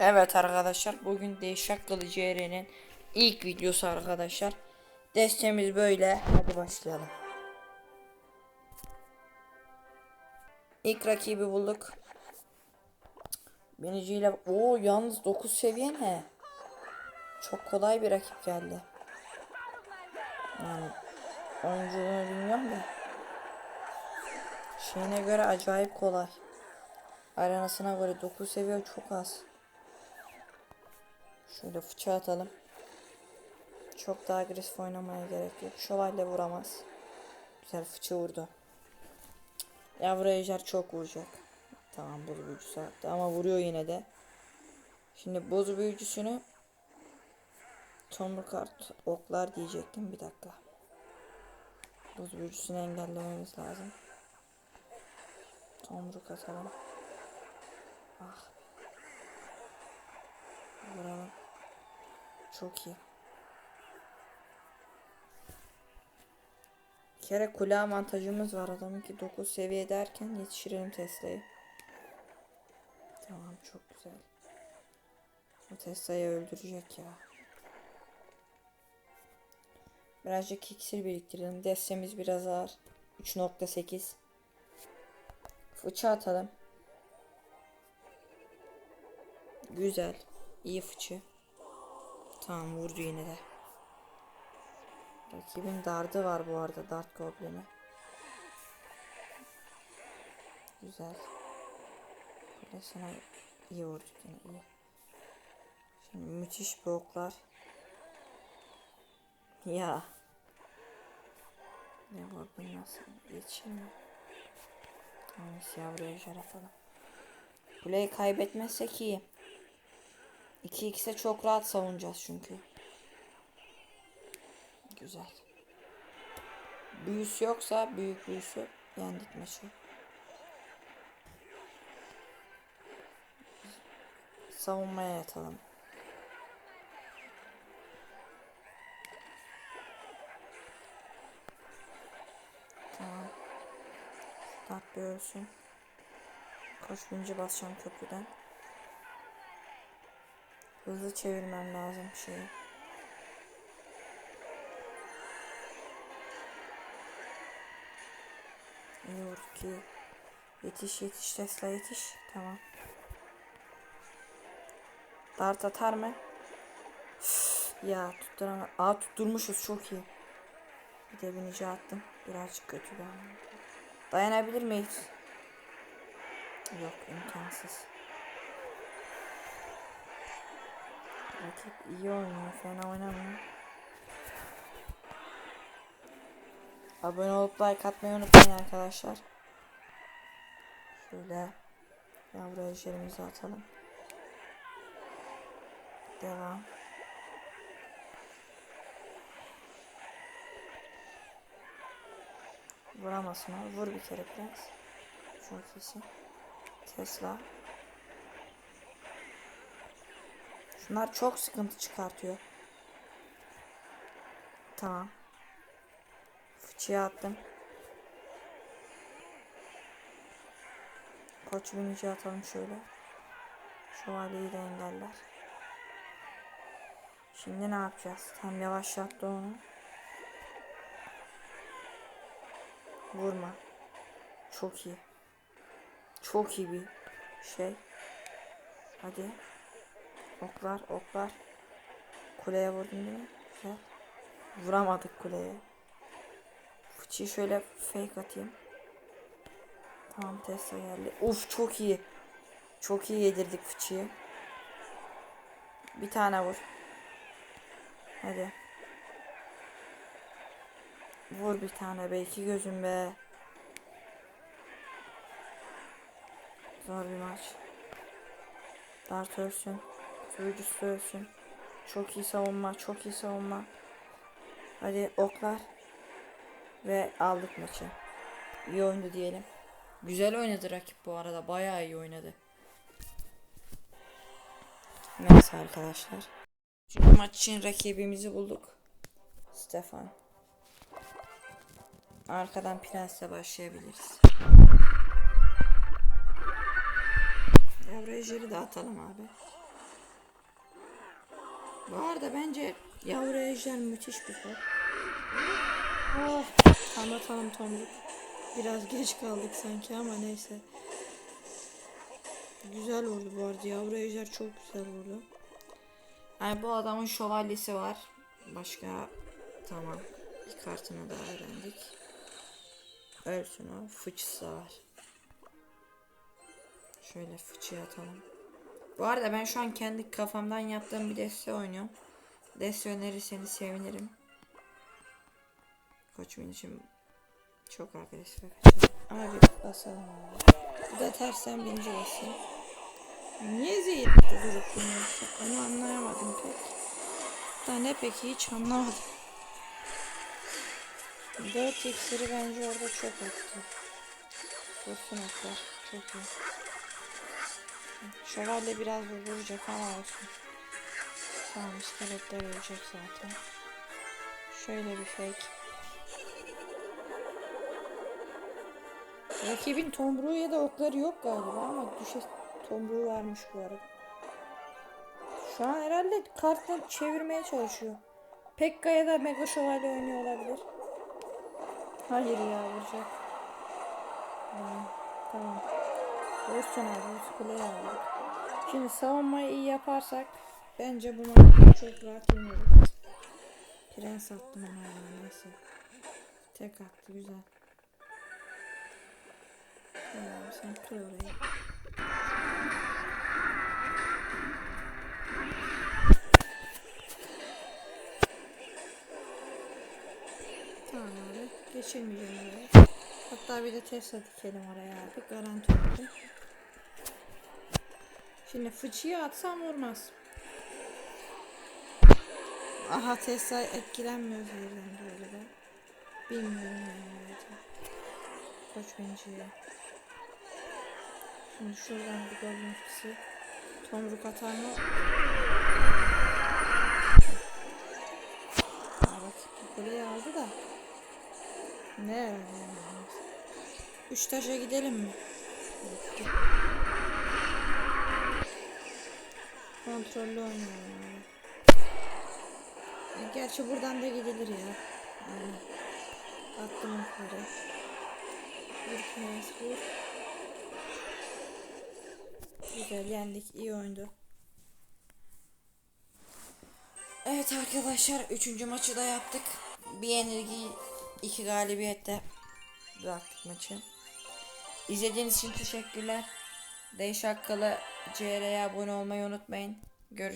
Evet arkadaşlar bugün Değişik Kılıcı Eren'in ilk videosu arkadaşlar. Destemiz böyle. Hadi başlayalım. İlk rakibi bulduk. Biniciyle o yalnız 9 seviye ne? Çok kolay bir rakip geldi. Yani oyunculuğunu bilmiyorum da. Şeyine göre acayip kolay. Arenasına göre 9 seviye çok az. Şöyle fıça atalım. Çok daha agresif oynamaya gerek yok. Şövalye vuramaz. Güzel fıça vurdu. Yavru ejder çok vuracak. Tamam boz büyücüsü attı ama vuruyor yine de. Şimdi boz büyücüsünü tomruk art oklar diyecektim bir dakika. Boz büyücüsünü engellememiz lazım. Tomruk atalım. Ah. Çok iyi. Bir kere kule avantajımız var adamın ki 9 seviye derken yetiştirelim Tesla'yı. Tamam çok güzel. O Tesla'yı öldürecek ya. Birazcık iksir biriktirelim. Destemiz biraz ağır. 3.8 Fıça atalım. Güzel. İyi fıçı. Tamam vurdu yine de. Rakibin dardı var bu arada. Dart goblini. Güzel. Kulesine iyi vurduk yine iyi. Şimdi müthiş bir oklar. Ya. Ne var bu nasıl geçeyim Tamam yavru ejder atalım. Kuleyi kaybetmezsek iyi. 2x'e çok rahat savunacağız çünkü. Güzel. Büyüsü yoksa büyük büyüsü yendik maçı. Savunmaya yatalım. Tamam. Start bir ölsün. Koş basacağım köprüden. Hızlı çevirmem lazım şeyi. Vurdu ki. Yetiş yetiş Tesla yetiş. Tamam. Dart atar mı? Üf, ya tutturamam. Aa tutturmuşuz çok iyi. Bir de binici attım. Birazcık kötü ben. Dayanabilir miyiz? Yok imkansız. Rakip iyi oynuyor, fena oynamıyor. Abone olup like atmayı unutmayın arkadaşlar. Şöyle yavru ejderimizi atalım. Devam. Vuramazsın o. Vur bir kere prens. Çok iyisin. Tesla. Şunlar çok sıkıntı çıkartıyor. Tamam. Fıçıya attım. Koç binici atalım şöyle. Şövalyeyi de engeller. Şimdi ne yapacağız? Tam yavaşlattı onu. Vurma. Çok iyi. Çok iyi bir şey. Hadi. Oklar, oklar. Kuleye vurdum değil mi? Güzel. Vuramadık kuleye. Fıçıyı şöyle fake atayım. Tamam Tesla geldi. Uf çok iyi. Çok iyi yedirdik fıçıyı. Bir tane vur. Hadi. Vur bir tane be. iki gözüm be. Zor bir maç. Dart ölsün. Sürücüsü ölsün. Çok iyi savunma. Çok iyi savunma. Hadi oklar. Ve aldık maçı. İyi oyundu diyelim. Güzel oynadı rakip bu arada. Bayağı iyi oynadı. Neyse arkadaşlar. Çünkü maç için rakibimizi bulduk. Stefan. Arkadan Prens'le başlayabiliriz. Yavru ejeri de atalım abi. Bu arada bence yavru ejder müthiş bir top. Oh, anlatalım Tomruk. Biraz geç kaldık sanki ama neyse. Güzel vurdu bu arada. Yavru ejder çok güzel vurdu. Yani bu adamın şövalyesi var. Başka tamam. Bir kartını daha öğrendik. Ölsün o. Fıçısı var. Şöyle fıçıya atalım. Bu arada ben şu an kendi kafamdan yaptığım bir deste oynuyorum. Deste önerirseniz sevinirim. Koç benim için çok agresif. Ama bir basalım abi. Bu da tersten birinci basayım. Niye zehirli durup duruyorsun? Onu anlayamadım pek. Da ne peki hiç anlamadım. 4 iksiri bence orada çok attı. Dursun atlar. Çok iyi. Şövalye biraz vuracak ama olsun. Tamam iskeletler ölecek zaten. Şöyle bir fake. Rakibin tombruğu ya da okları yok galiba ama düşe tombruğu varmış bu arada. Şu an herhalde kartla çevirmeye çalışıyor. Pekka ya da Mega Şövalye oynuyor olabilir. Hayır ya vuracak. Tamam. Tamam. Abi. Biz kuleyi aldık. Şimdi savunmayı iyi yaparsak bence bu maçı çok rahat yeneriz. Prens attım ona ya neyse. Tek attı güzel. Tamam sen kır orayı. Tamam abi. Geçirmeyeceğim oraya. Hatta bir de Tesla dikelim oraya abi. Garanti oldu. Şimdi fıçıyı atsam vurmaz. Aha Tesla etkilenmiyor zehirden böyle de. Bilmiyorum yani. Koç bence. Şimdi şuradan bir golden fıçı. Tomruk atar mı? Bak kuleyi aldı da. Ne? Üç taşa gidelim mi? Gitti. Kontrollü oynayalım abi. E, Gerçi buradan da gidilir ya. Aynen. Attım yukarı. Bir prens vur. Güzel yendik. iyi oyundu. Evet arkadaşlar 3. maçı da yaptık. Bir yenilgi, iki galibiyette bıraktık maçı. İzlediğiniz için teşekkürler. Değiş Hakkalı CR'ye abone olmayı unutmayın. Görüşürüz.